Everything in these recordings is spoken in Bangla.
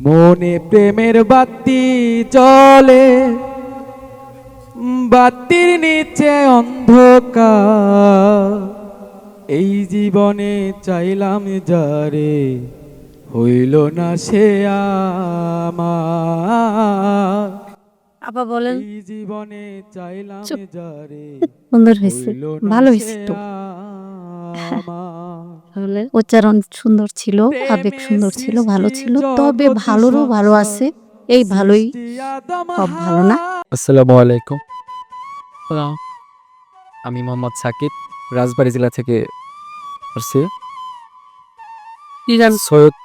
মনে প্রেমের বাতি চলে বাতির নিচে অন্ধকার। এই জীবনে চাইলাম যারে হইল না সে আমার। আপা বলেন। এই জীবনে চাইলাম। যারে সুন্দর হয়েছে। ভালো হয়েছে তো। আমার। তাহলে উচ্চারণ সুন্দর ছিল আবেগ সুন্দর ছিল ভালো ছিল তবে ভালোরও ভালো আছে এই ভালোই সব ভালো না? আসসালামু আলাইকুম। আমি মোহাম্মদ সাকিব রাজবাড়ী জেলা থেকে আসছি। কি গান? সৈয়দ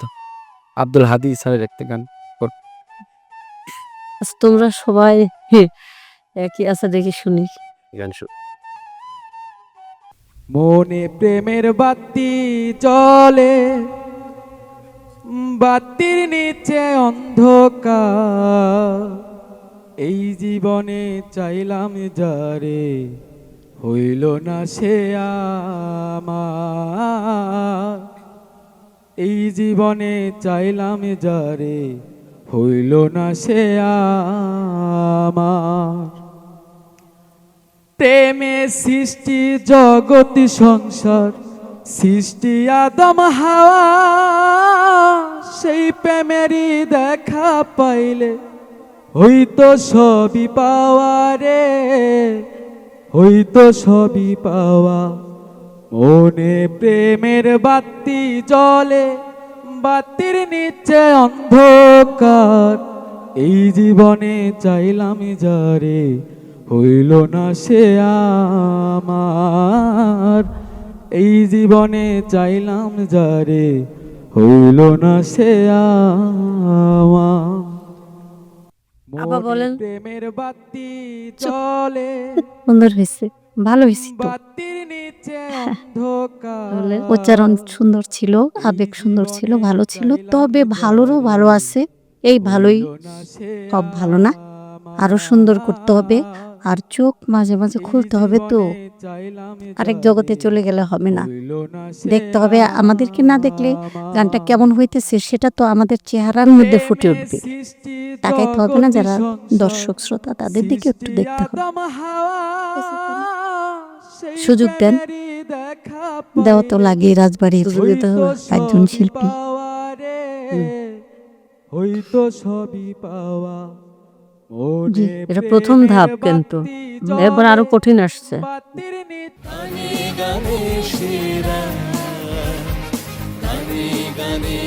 আব্দুল হাদি স্যারের একটা গান আচ্ছা, তোমরা সবাই একই আছে দেখি শুনি। গান মনে প্রেমের বাতি চলে বাতির নিচে অন্ধকার। এই জীবনে চাইলাম যারে হইল না সে আমার। এই জীবনে চাইলাম যারে হইল না সে আমার। সৃষ্টি জগতি সংসার। সৃষ্টি আদম, হাওয়া, সেই প্রেমেরই দেখা পাইলে। হইতো সবই পাওয়া রে হইতো সবই পাওয়া। মনে প্রেমের বাতি জলে বাতির নিচে অন্ধকার। এই জীবনে চাইলাম যারে হইল না সে আমার। এই জীবনে চাইলাম যারে হইল না সে আমার। বলেন। প্রেমের বাতি চলে। সুন্দর হয়েছে ভালো হয়েছে তো। বাতির নিচে অন্ধকার। উচ্চারণ সুন্দর ছিল আবেগ সুন্দর ছিল ভালো ছিল তবে ভালোরও ভালো আছে। এই ভালোই সব ভালো না? আরও সুন্দর করতে হবে। আর চোখ মাঝে মাঝে খুলতে হবে তো। আরেক জগতে চলে গেলে হবে না। দেখতে হবে আমাদেরকে না দেখলে গানটা কেমন হইতেছে সেটা তো আমাদের চেহারার মধ্যে ফুটে উঠবে। তাকাইতে হবে না যারা দর্শক, শ্রোতা, তাদের দিকে একটু দেখতে হবে। সুযোগ দেন। দেওয়া তো লাগে রাজবাড়ির একজন শিল্পী। হইতো সবই পাওয়া। জি, এটা প্রথম ধাপ কিন্তু। এবার আরও কঠিন আসছে। গানে গানে